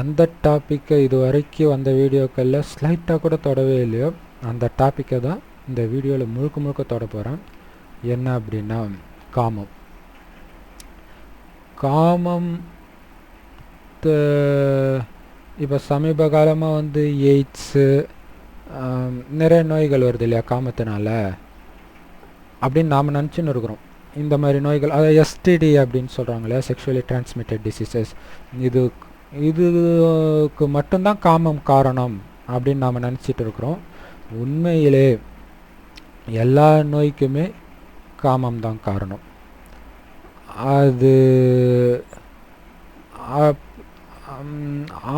எந்த டாப்பிக்கை இது வரைக்கும் வந்த வீடியோக்களில் ஸ்லைட்டாக கூட தொடவே இல்லையோ அந்த டாப்பிக்கை தான் இந்த வீடியோவில் முழுக்க முழுக்க தொட போகிறேன் என்ன அப்படின்னா காமம். காமம் இப்போ சமீப காலமாக வந்து எய்ட்ஸு நிறைய நோய்கள் வருது இல்லையா காமத்தினால? அப்படின்னு நாம் நினச்சின்னு இருக்கிறோம். இந்த மாதிரி நோய்கள் அதாவது எஸ்டிடி அப்படின்னு சொல்கிறாங்க இல்லையா செக்ஷுவலி டிரான்ஸ்மிட்டட் டிசீசஸ் இது இதுக்கு மட்டும்தான் காமம் காரணம் அப்படின்னு நாம் நினச்சிட்டு இருக்கிறோம். உண்மையிலே எல்லா நோய்க்குமே காமம் தான் காரணம். அது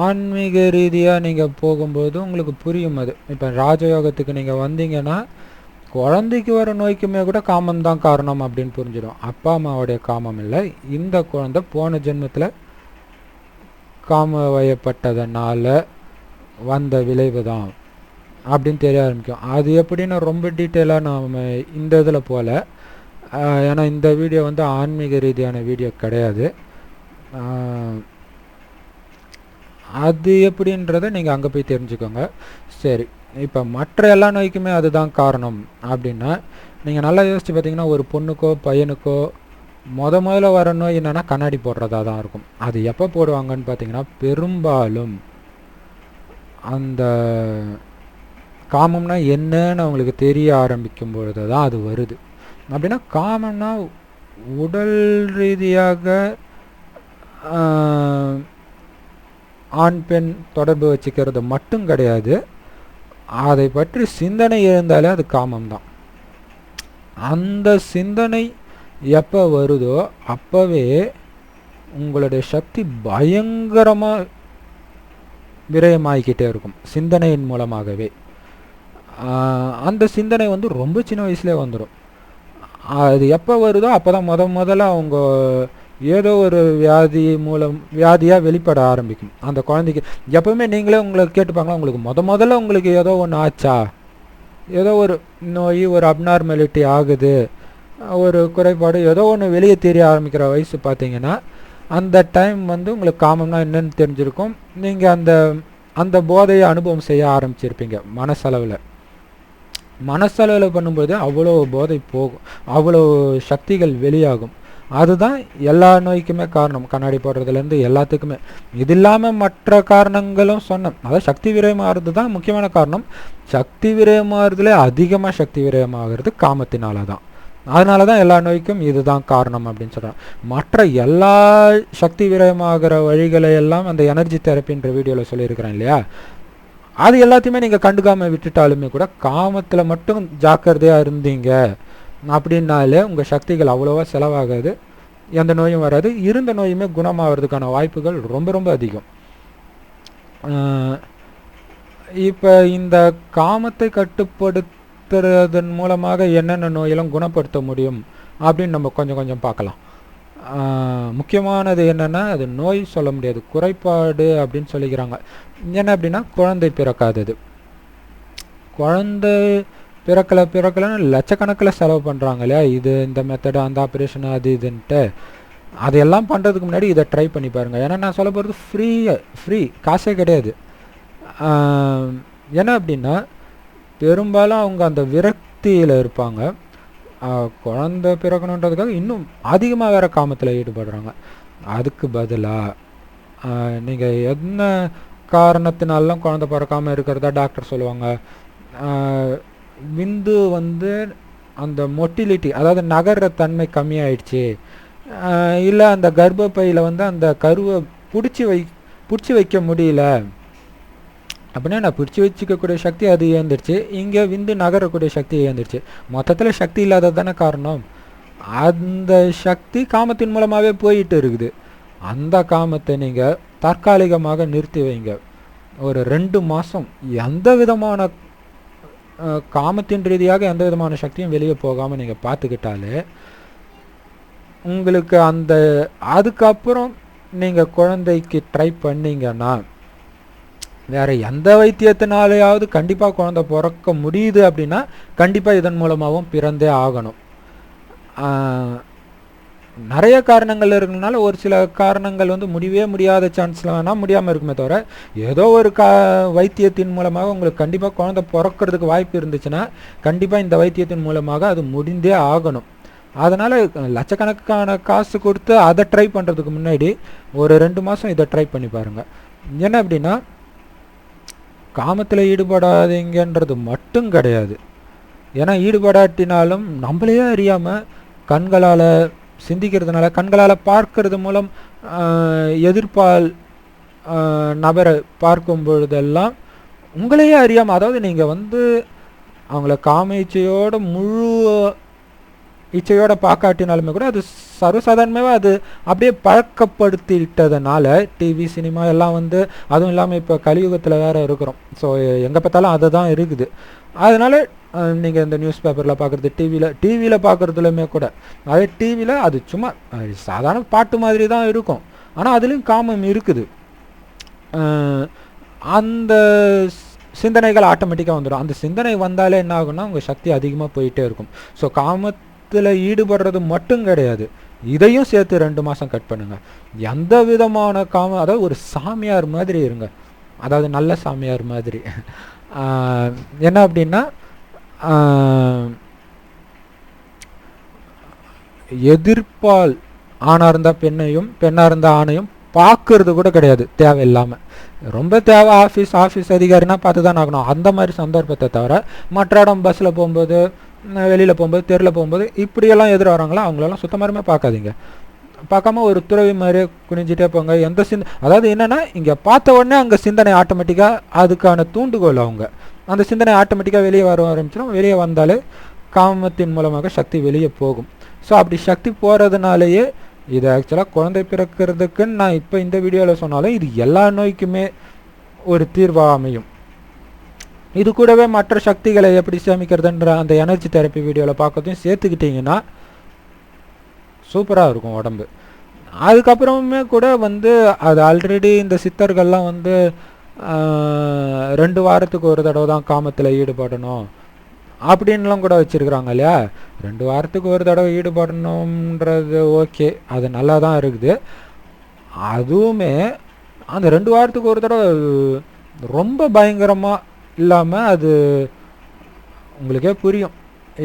ஆன்மீக ரீதியாக நீங்கள் போகும்போது உங்களுக்கு புரியும் அது. இப்போ ராஜயோகத்துக்கு நீங்கள் வந்தீங்கன்னா குழந்தைக்கு வர நோய்க்குமே கூட காமம் தான் காரணம் அப்படின்னு புரிஞ்சிடும். அப்பா அம்மாவுடைய காமம் இல்லை. இந்த குழந்தை போன ஜென்மத்தில் காம வயப்பட்டதனால் வந்த விளைவு தான் அப்படின்னு தெரிய ஆரம்பிக்கும். அது எப்படின்னு ரொம்ப டீட்டெயிலாக நாம் இந்த இதில் போகல ஏன்னா இந்த வீடியோ வந்து ஆன்மீக ரீதியான வீடியோ கிடையாது. அது எப்படின்றத நீங்கள் அங்கே போய் தெரிஞ்சுக்கோங்க. சரி இப்போ மற்ற எல்லா நோய்க்குமே அதுதான் காரணம் அப்படின்னா நீங்கள் நல்லா யோசித்து பார்த்தீங்கன்னா ஒரு பொண்ணுக்கோ பையனுக்கோ முத முதல்ல வர நோய் என்னென்னா கண்ணாடி போடுறதா தான் இருக்கும். அது எப்போ போடுவாங்கன்னு பார்த்தீங்கன்னா பெரும்பாலும் அந்த காமம்னா என்னன்னு அவங்களுக்கு தெரிய ஆரம்பிக்கும் பொழுது தான் அது வருது. அப்படின்னா காமம்னா உடல் ரீதியாக ஆண் பெண் தொடர்பு வச்சுக்கிறது மட்டும் கிடையாது. அதை பற்றி சிந்தனை இருந்தாலே அது காமம் தான் அந்த சிந்தனை எப்போ வருதோ அப்போவே உங்களுடைய சக்தி பயங்கரமாக விரயமாகிக்கிட்டே இருக்கும் சிந்தனையின் மூலமாகவே. அந்த சிந்தனை வந்து ரொம்ப சின்ன வயசுலேயே வந்துடும் அது எப்போ வருதோ அப்போ தான் முத முதல்ல அவங்க ஏதோ ஒரு வியாதி மூலம் வியாதியாக வெளிப்பட ஆரம்பிக்கும். அந்த குழந்தைக்கு எப்பவுமே நீங்களே உங்களை கேட்டுப்பாங்களா உங்களுக்கு முத முதல்ல உங்களுக்கு ஏதோ ஒன்று ஆச்சா? ஏதோ ஒரு நோய் ஒரு அப்நார்மாலிட்டி ஆகுது. ஒரு குறைபாடு ஏதோ ஒன்று வெளியே தெரிய ஆரம்பிக்கிற வயசு பார்த்தீங்கன்னா அந்த டைம் வந்து உங்களுக்கு காமம்னா என்னென்னு தெரிஞ்சிருக்கும். நீங்கள் அந்த அந்த போதையை அனுபவம் செய்ய ஆரம்பிச்சிருப்பீங்க மனசளவில். மனசளவில் பண்ணும்போது அவ்வளோ போதை போகும் அவ்வளோ சக்திகள் வெளியாகும். அதுதான் எல்லா நோய்க்குமே காரணம். கண்ணாடி போடுறதுலேருந்து எல்லாத்துக்குமே. இது இல்லாமல் மற்ற காரணங்களும் சொன்னேன் அதாவது சக்தி விரயமாகிறது தான் முக்கியமான காரணம். சக்தி விரயமாகிறதுலே அதிகமாக சக்தி விரயமாகிறது காமத்தினால தான். அதனால தான் எல்லா நோய்க்கும் இதுதான் காரணம் அப்படின்னு சொல்கிறான் மற்ற எல்லா சக்தி விரயமாகிற வழிகளை எல்லாம் அந்த எனர்ஜி தெரப்பின்ற வீடியோவில் சொல்லியிருக்கிறேன் இல்லையா? அது எல்லாத்தையுமே நீங்கள் கண்டுக்காமல் விட்டுட்டாலுமே கூட காமத்தில் மட்டும் ஜாக்கிரதையாக இருந்தீங்க அப்படின்னாலே உங்கள் சக்திகள் அவ்வளோவா செலவாகாது எந்த நோயும் வராது. இருந்த நோயுமே குணமாகிறதுக்கான வாய்ப்புகள் ரொம்ப ரொம்ப அதிகம். இப்போ இந்த காமத்தை கட்டுப்படுத்த கட்டுப்படுத்துறதன் மூலமாக என்னென்ன நோயெல்லாம் குணப்படுத்த முடியும் அப்படின்னு நம்ம கொஞ்சம் கொஞ்சம் பார்க்கலாம். முக்கியமானது என்னென்னா அது நோய் சொல்ல முடியாது குறைபாடு அப்படின்னு சொல்லிக்கிறாங்க. என்ன அப்படின்னா குழந்தை பிறக்காதது. குழந்தை பிறக்கலை பிறக்கலைன்னு லட்சக்கணக்கில் செலவு பண்ணுறாங்க இல்லையா? இது இந்த மெத்தடு அந்த ஆப்ரேஷன் அது இதுன்ட்டு. அதையெல்லாம் பண்ணுறதுக்கு முன்னாடி இதை ட்ரை பண்ணி பாருங்கள் ஏன்னா நான் சொல்ல போகிறது ஃப்ரீ ஃப்ரீ காசே கிடையாது. என்ன அப்படின்னா பெரும்பாலும் அவங்க அந்த விரக்தியில் இருப்பாங்க. குழந்த பிறக்கணுன்றதுக்காக இன்னும் அதிகமாக வேறு காமத்தில் ஈடுபடுறாங்க. அதுக்கு பதிலாக நீங்கள் என்ன காரணத்தினாலும் குழந்த பிறக்காமல் இருக்கிறதா டாக்டர் சொல்லுவாங்க. விந்து வந்து அந்த மொட்டிலிட்டி அதாவது நகர்ற தன்மை கம்மியாயிடுச்சு. இல்லை அந்த கர்ப்பப்பையில் வந்து அந்த கருவை பிடிச்சி வை பிடிச்சி வைக்க முடியல. அப்படின்னா நான் பிடிச்சி வச்சுக்கக்கூடிய சக்தி அது இழந்துருச்சு. இங்கே விந்து நகரக்கூடிய சக்தி இழந்துருச்சு. மொத்தத்தில் சக்தி இல்லாதது தானே காரணம்? அந்த சக்தி காமத்தின் மூலமாகவே போயிட்டு இருக்குது. அந்த காமத்தை நீங்கள் தற்காலிகமாக நிறுத்தி வைங்க. ஒரு ரெண்டு மாதம் எந்த விதமான காமத்தின் ரீதியாக எந்த விதமான சக்தியும் வெளியே போகாமல் நீங்கள் பார்த்துக்கிட்டாலே உங்களுக்கு அந்த அதுக்கப்புறம் நீங்கள் குழந்தைக்கு ட்ரை பண்ணிங்கன்னா வேறு எந்த வைத்தியத்தினாலேயாவது கண்டிப்பாக குழந்த பிறக்க முடியுது அப்படின்னா கண்டிப்பாக இதன் மூலமாகவும் பிறந்தே ஆகணும். நிறைய காரணங்கள் இருக்கிறதுனால ஒரு சில காரணங்கள் வந்து முடியவே முடியாத சான்ஸில் வேணால் முடியாமல் இருக்குமே தவிர ஏதோ ஒரு கா வைத்தியத்தின் மூலமாக உங்களுக்கு கண்டிப்பாக குழந்த பிறக்கிறதுக்கு வாய்ப்பு இருந்துச்சுன்னா கண்டிப்பாக இந்த வைத்தியத்தின் மூலமாக அது முடிந்தே ஆகணும். அதனால் லட்சக்கணக்கான காசு கொடுத்து அதை ட்ரை பண்ணுறதுக்கு முன்னாடி ஒரு ரெண்டு மாதம் இதை ட்ரை பண்ணி பாருங்கள் என்ன அப்படின்னா காமத்தில் ஈடுபடாதீங்கன்றது மட்டும் கிடையாது. ஏன்னா ஈடுபடாட்டினாலும் நம்மளையே அறியாமல் கண்களால் சிந்திக்கிறதுனால கண்களால் பார்க்கறது மூலம் எதிர்பால் எதிர்ப்பால் நபரை பார்க்கும் பொழுதெல்லாம் உங்களையே அறியாமல் அதாவது நீங்கள் வந்து அவங்கள காமேச்சையோட முழு இச்சையோட பார்க்காட்டினாலுமே கூட அது சர்வசாதாரணமாகவே அது அப்படியே பழக்கப்படுத்திட்டதுனால டிவி சினிமா எல்லாம் வந்து அதுவும் இல்லாமல் இப்போ கலியுகத்தில் வேறு இருக்கிறோம். ஸோ எங்கே பார்த்தாலும் அதை தான் இருக்குது. அதனால் நீங்கள் இந்த நியூஸ் பேப்பரில் பார்க்குறது டிவியில் டிவியில் பார்க்குறதுலையுமே கூட அதே டிவியில் அது சும்மா சாதாரண பாட்டு மாதிரி தான் இருக்கும். ஆனால் அதுலேயும் காமம் இருக்குது. அந்த சிந்தனைகள் ஆட்டோமேட்டிக்காக வந்துடும். அந்த சிந்தனை வந்தாலே என்ன ஆகும்னா உங்கள் சக்தி அதிகமாக போயிட்டே இருக்கும். ஸோ காமத் காமத்தில் ஈடுபடுறது மட்டும் கிடையாது. இதையும் சேர்த்து ரெண்டு மாதம் கட் பண்ணுங்க. எந்த விதமான காம அதாவது ஒரு சாமியார் மாதிரி இருங்க. அதாவது நல்ல சாமியார் மாதிரி. என்ன அப்படின்னா எதிர்ப்பால் ஆணாக இருந்தால் பெண்ணையும் பெண்ணாக இருந்தால் ஆணையும் பார்க்கறது கூட கிடையாது தேவையில்லாமல் ரொம்ப தேவை ஆஃபீஸ் ஆஃபீஸ் அதிகாரினா பார்த்து தான் ஆகணும். அந்த மாதிரி சந்தர்ப்பத்தை தவிர மற்ற இடம் பஸ்ஸில் போகும்போது வெளியில் போகும்போது தெருவில் போகும்போது இப்படியெல்லாம் எதிர வராங்களோ அவங்களெல்லாம் சுத்தமாருமே பார்க்காதீங்க. பார்க்காம ஒரு துறவி மாதிரியே குனிஞ்சிட்டே போங்க. எந்த சிந்த அதாவது என்னன்னா இங்கே பார்த்த உடனே அங்கே சிந்தனை ஆட்டோமேட்டிக்காக அதுக்கான தூண்டுகோல் அவங்க. அந்த சிந்தனை ஆட்டோமேட்டிக்காக வெளியே வர ஆரம்பிச்சிடும். வெளியே வந்தாலே காமத்தின் மூலமாக சக்தி வெளியே போகும். ஸோ அப்படி சக்தி போகிறதுனாலேயே இது ஆக்சுவலாக குழந்தை பிறக்கிறதுக்குன்னு நான் இப்போ இந்த வீடியோவில் சொன்னாலும் இது எல்லா நோய்க்குமே ஒரு தீர்வாக அமையும். இது கூடவே மற்ற சக்திகளை எப்படி சேமிக்கிறதுன்ற அந்த எனர்ஜி தெரப்பி வீடியோவில் பார்க்கறதையும் சேர்த்துக்கிட்டிங்கன்னா சூப்பராக இருக்கும் உடம்பு. அதுக்கப்புறமே கூட வந்து அது ஆல்ரெடி இந்த சித்தர்கள்லாம் வந்து ரெண்டு வாரத்துக்கு ஒரு தடவை தான் காமத்தில் ஈடுபடணும் அப்படின்லாம் கூட வச்சுருக்குறாங்க இல்லையா? ரெண்டு வாரத்துக்கு ஒரு தடவை ஈடுபடணுன்றது ஓகே அது நல்லா தான் இருக்குது. அதுவுமே அந்த ரெண்டு வாரத்துக்கு ஒரு தடவை ரொம்ப பயங்கரமாக இல்லாமல் அது உங்களுக்கே புரியும்.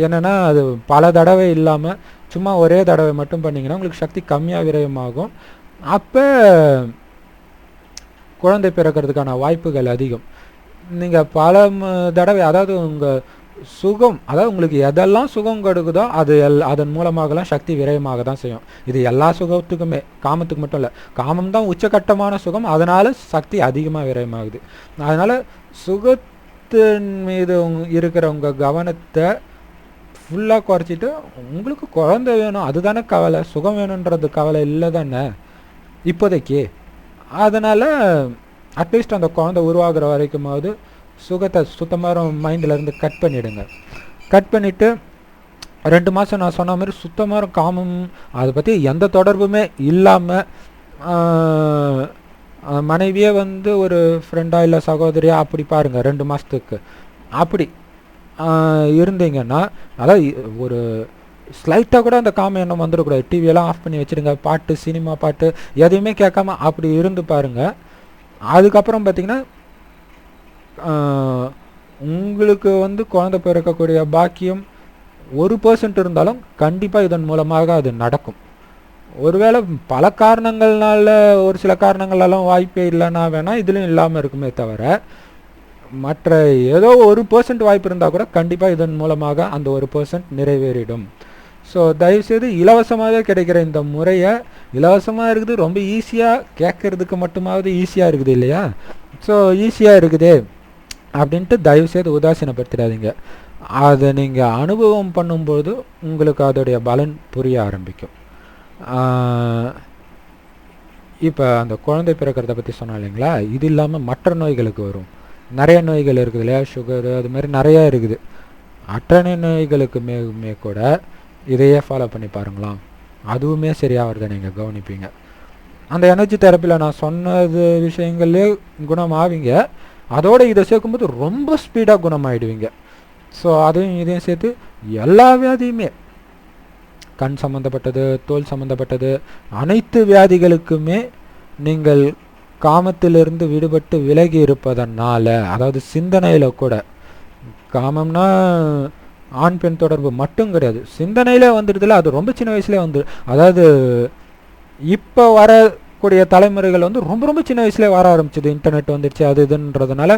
என்னென்னா அது பல தடவை இல்லாமல் சும்மா ஒரே தடவை மட்டும் பண்ணிங்கன்னா உங்களுக்கு சக்தி கம்மியாக விரயமாகும். அப்போ குழந்தை பிறக்கிறதுக்கான வாய்ப்புகள் அதிகம். நீங்கள் பல தடவை அதாவது உங்கள் சுகம் அதாவது உங்களுக்கு எதெல்லாம் சுகம் கொடுக்குதோ அது எல் அதன் மூலமாகலாம் சக்தி விரயமாக தான் செய்யும். இது எல்லா சுகத்துக்குமே காமத்துக்கு மட்டும் இல்லை. காமம் தான் உச்சகட்டமான சுகம் அதனால் சக்தி அதிகமாக விரயமாகுது. அதனால் சுக சுகத்தின் மீது இருக்கிறவங்க இருக்கிற உங்கள் கவனத்தை ஃபுல்லாக குறைச்சிட்டு உங்களுக்கு குழந்தை வேணும் அதுதானே கவலை சுகம் வேணுன்றது கவலை இல்லை தானே இப்போதைக்கு. அதனால் அட்லீஸ்ட் அந்த குழந்தை உருவாகிற வரைக்குமாவது சுகத்தை சுத்தமாக மைண்ட்லேருந்து கட் பண்ணிவிடுங்க கட் பண்ணிவிட்டு ரெண்டு மாதம் நான் சொன்ன மாதிரி சுத்தமாக காமம் அதை பற்றி எந்த தொடர்புமே இல்லாமல் மனைவியே வந்து ஒரு ஃப்ரெண்டாக இல்லை சகோதரியா அப்படி பாருங்கள் ரெண்டு மாதத்துக்கு அப்படி இருந்தீங்கன்னா அதாவது ஒரு ஸ்லைட்டாக கூட அந்த காம எண்ணம் வந்துடக்கூடாது. டிவியெல்லாம் ஆஃப் பண்ணி வச்சுருங்க பாட்டு சினிமா பாட்டு எதையுமே கேட்காம அப்படி இருந்து பாருங்கள் அதுக்கப்புறம் பார்த்தீங்கன்னா உங்களுக்கு வந்து குழந்தை பிறக்கக்கூடிய பாக்கியம் ஒரு பர்சன்ட் இருந்தாலும் கண்டிப்பாக இதன் மூலமாக அது நடக்கும். ஒருவேளை பல காரணங்கள்னால ஒரு சில காரணங்களெல்லாம் வாய்ப்பே இல்லைன்னா வேணால் இதுலையும் இல்லாமல் இருக்குமே தவிர மற்ற ஏதோ ஒரு பர்சன்ட் வாய்ப்பு இருந்தால் கூட கண்டிப்பாக இதன் மூலமாக அந்த ஒரு பர்சன்ட் நிறைவேறிடும். ஸோ தயவுசெய்து இலவசமாகவே கிடைக்கிற இந்த முறையை இலவசமாக இருக்குது ரொம்ப ஈஸியாக கேட்கறதுக்கு மட்டுமாவது ஈஸியாக இருக்குது இல்லையா? ஸோ ஈஸியாக இருக்குதே அப்படின்ட்டு தயவுசெய்து உதாசீனப்படுத்திடாதீங்க. அதை நீங்கள் அனுபவம் பண்ணும்போது உங்களுக்கு அதோடைய பலன் புரிய ஆரம்பிக்கும். இப்போ அந்த குழந்தை பிறக்கிறத பற்றி சொன்னோம் இல்லைங்களா? இது இல்லாமல் மற்ற நோய்களுக்கு வரும். நிறைய நோய்கள் இருக்குது இல்லையா? சுகரு அது மாதிரி நிறையா இருக்குது. அற்றனை நோய்களுக்கு மே கூட இதையே ஃபாலோ பண்ணி பாருங்களாம். அதுவுமே சரியாகிறத நீங்கள் கவனிப்பீங்க. அந்த எனர்ஜி தெரப்பியில் நான் சொன்னது விஷயங்கள்லேயே குணம் ஆவீங்க அதோடு இதை சேர்க்கும்போது ரொம்ப ஸ்பீடாக குணமாயிடுவீங்க. ஸோ அதையும் இதையும் சேர்த்து எல்லா வியாதியுமே கண் சம்மந்தப்பட்டது தோல் சம்மந்தப்பட்டது அனைத்து வியாதிகளுக்குமே நீங்கள் காமத்திலிருந்து விடுபட்டு விலகி இருப்பதனால அதாவது சிந்தனையில் கூட. காமம்னா ஆண் பெண் தொடர்பு மட்டும் கிடையாது. சிந்தனையிலே வந்துடுதுல அது ரொம்ப சின்ன வயசுலேயே வந்து அதாவது இப்போ வரக்கூடிய தலைமுறைகள் வந்து ரொம்ப ரொம்ப சின்ன வயசுலேயே வர ஆரம்பிச்சது. இன்டர்நெட் வந்துடுச்சு அது இதுன்றதுனால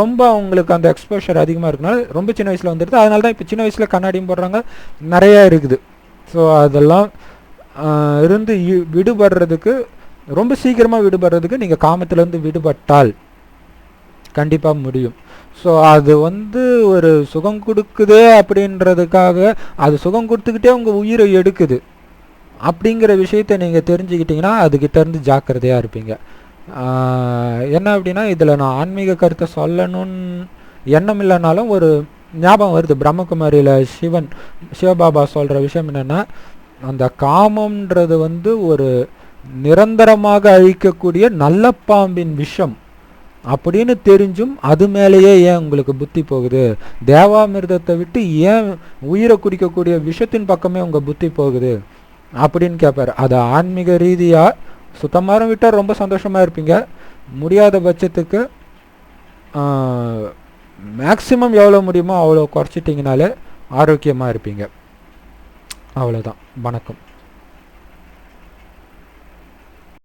ரொம்ப அவங்களுக்கு அந்த எக்ஸ்போஷர் அதிகமாக இருக்கனால ரொம்ப சின்ன வயசில் வந்துடுது. அதனால தான் இப்போ சின்ன வயசில் கண்ணாடியும் போடுறாங்க நிறையா இருக்குது. ஸோ அதெல்லாம் இருந்து விடுபடுறதுக்கு ரொம்ப சீக்கிரமாக விடுபடுறதுக்கு நீங்கள் காமத்திலேருந்து விடுபட்டால் கண்டிப்பாக முடியும். ஸோ அது வந்து ஒரு சுகம் கொடுக்குது அப்படின்றதுக்காக அது சுகம் கொடுத்துக்கிட்டே உங்கள் உயிரை எடுக்குது. அப்படிங்கிற விஷயத்தை நீங்கள் தெரிஞ்சுக்கிட்டீங்கன்னா அதுக்கிட்டேருந்து ஜாக்கிரதையாக இருப்பீங்க. என்ன அப்படின்னா இதில் நான் ஆன்மீக கருத்தை சொல்லணும்னு எண்ணம் இல்லைனாலும் ஒரு ஞாபகம் வருது. பிரம்மகுமாரியில் சிவன் சிவபாபா சொல்கிற விஷயம் என்னென்னா அந்த காமம்ன்றது வந்து ஒரு நிரந்தரமாக அழிக்கக்கூடிய நல்ல பாம்பின் விஷம் அப்படின்னு தெரிஞ்சும் அது மேலேயே ஏன் உங்களுக்கு புத்தி போகுது? தேவாமிர்தத்தை விட்டு ஏன் உயிரை குடிக்கக்கூடிய விஷத்தின் பக்கமே உங்கள் புத்தி போகுது? அப்படின்னு கேட்பாரு அது ஆன்மீக ரீதியாக சுத்தமாக விட்டால் ரொம்ப சந்தோஷமாக இருப்பீங்க. முடியாத பட்சத்துக்கு மேக்ஸிமம் எவ்வளோ முடியுமோ அவ்வளோ குறைச்சிட்டிங்கனாலே ஆரோக்கியமாக இருப்பீங்க. அவ்வளோதான் வணக்கம்.